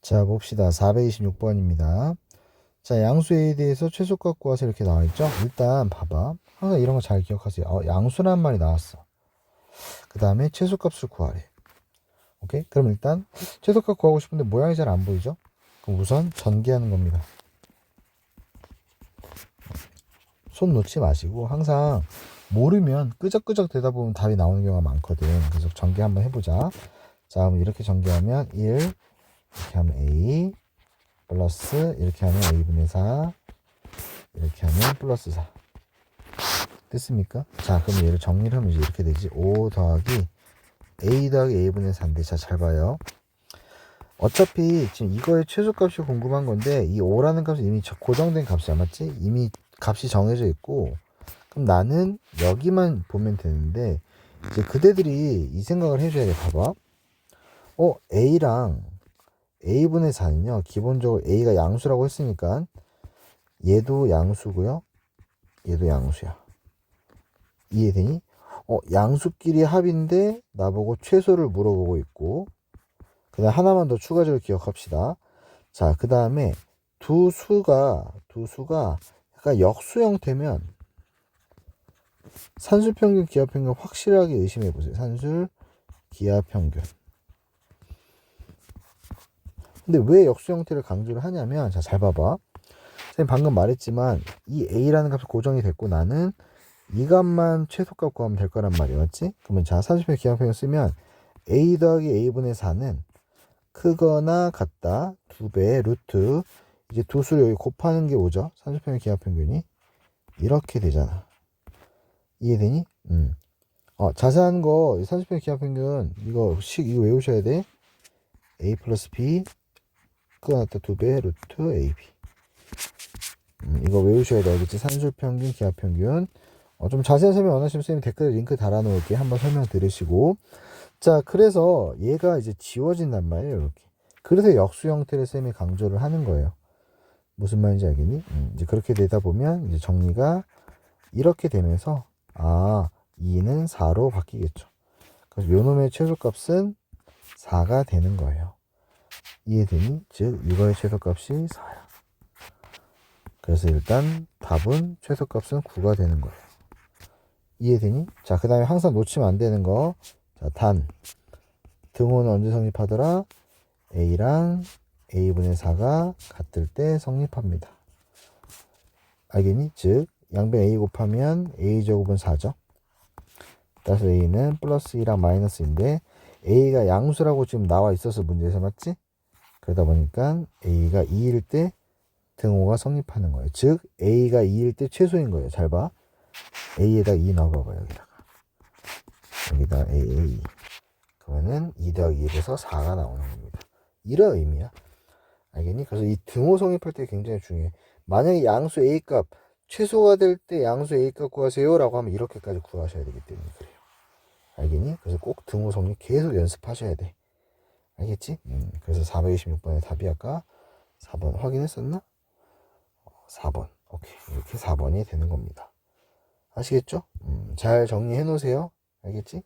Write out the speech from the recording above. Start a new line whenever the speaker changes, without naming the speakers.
자, 봅시다. 426번입니다. 자, 양수 A에 대해서 최소값 구하서 이렇게 나와 있죠? 일단 봐봐. 항상 이런 거 잘 기억하세요. 어, 양수란 말이 나왔어. 그 다음에 최소값을 구하래. 오케이? 그럼 일단 최소값 구하고 싶은데 모양이 잘 안 보이죠? 그럼 우선 전개하는 겁니다. 손 놓지 마시고 항상 모르면 끄적끄적 되다 보면 답이 나오는 경우가 많거든. 그래서 전개 한번 해보자. 자, 그럼 이렇게 전개하면 1, 이렇게 하면 A, 플러스, 이렇게 하면 A분의 4, 이렇게 하면 플러스 4. 됐습니까? 자, 그럼 얘를 정리를 하면 이제 이렇게 되지. 5 더하기 A 더하기 A분의 4인데, 자, 잘 봐요. 어차피 지금 이거의 최소값이 궁금한 건데, 이 5라는 값은 이미 저- 고정된 값이야, 맞지? 이미 값이 정해져 있고, 그럼 나는 여기만 보면 되는데, 이제 그대들이 이 생각을 해줘야 돼. 봐봐. 어, A랑 A분의 4는요, 기본적으로 A가 양수라고 했으니까, 얘도 양수고요, 얘도 양수야. 이해되니? 어, 양수끼리 합인데, 나보고 최소를 물어보고 있고, 그 다음 하나만 더 추가적으로 기억합시다. 자, 그 다음에 두 수가, 두 수가 약간 역수 형태면, 산술 평균, 기하 평균 확실하게 의심해 보세요. 산술, 기하 평균. 근데 왜 역수 형태를 강조를 하냐면, 자, 잘 봐봐. 선생님 방금 말했지만, 이 A라는 값이 고정이 됐고, 나는 이 값만 최소값 구하면 될 거란 말이야. 맞지? 그러면 자, 산술평균, 기하평균 쓰면, A 더하기 A분의 4는 크거나 같다. 두 배의 루트. 이제 두 수를 여기 곱하는 게 오죠. 산술평균, 기하평균이. 이렇게 되잖아. 이해되니? 음. 어, 자세한 거, 산술평균, 기하평균, 이거 식, 이거 외우셔야 돼. A 플러스 B, 나 같다. 두 배의 루트 AB. 음, 이거 외우셔야 돼. 알겠지? 산술 평균, 기하평균. 어, 좀 자세한 설명 원하시면 선생님 댓글에 링크 달아놓을게. 한번 설명 들으시고. 자, 그래서 얘가 이제 지워진단 말이에요. 이렇게. 그래서 역수 형태를 쌤이 강조를 하는 거예요. 무슨 말인지 알겠니? 음, 이제 그렇게 되다 보면 이제 정리가 이렇게 되면서 아, 2는 4로 바뀌겠죠. 그래서 요 놈의 최소값은 4가 되는 거예요. 이해되니? 즉, 이거의 최소값이 4야. 그래서 일단 답은 최소값은 9가 되는 거예요. 이해되니? 자, 그 다음에 항상 놓치면 안 되는 거. 자, 단. 등호는 언제 성립하더라? A랑 A분의 4가 같을 때 성립합니다. 알겠니? 즉, 양변 A 곱하면 A 제곱은 4죠. 따라서 A는 플러스 2랑 마이너스인데, A가 양수라고 지금 나와 있어서 문제에서 맞지? 그러다 보니까 A가 2일 때 등호가 성립하는 거예요. 즉, A가 2일 때 최소인 거예요. 잘 봐. A에다 2 넣어봐봐, 여기다가. 여기다 AA. 그러면은 2 더하기 1에서 4가 나오는 겁니다. 이런 의미야. 알겠니? 그래서 이 등호 성립할 때 굉장히 중요해. 만약에 양수 A 값 최소가 될 때 양수 A 값 구하세요 라고 하면 이렇게까지 구하셔야 되기 때문에 그래요. 알겠니? 그래서 꼭 등호 성립 계속 연습하셔야 돼. 알겠지? 음, 그래서 426번의 답이 아까 4번 확인했었나? 어, 4번. 오케이. 이렇게 4번이 되는 겁니다. 아시겠죠? 음, 잘 정리해 놓으세요. 알겠지?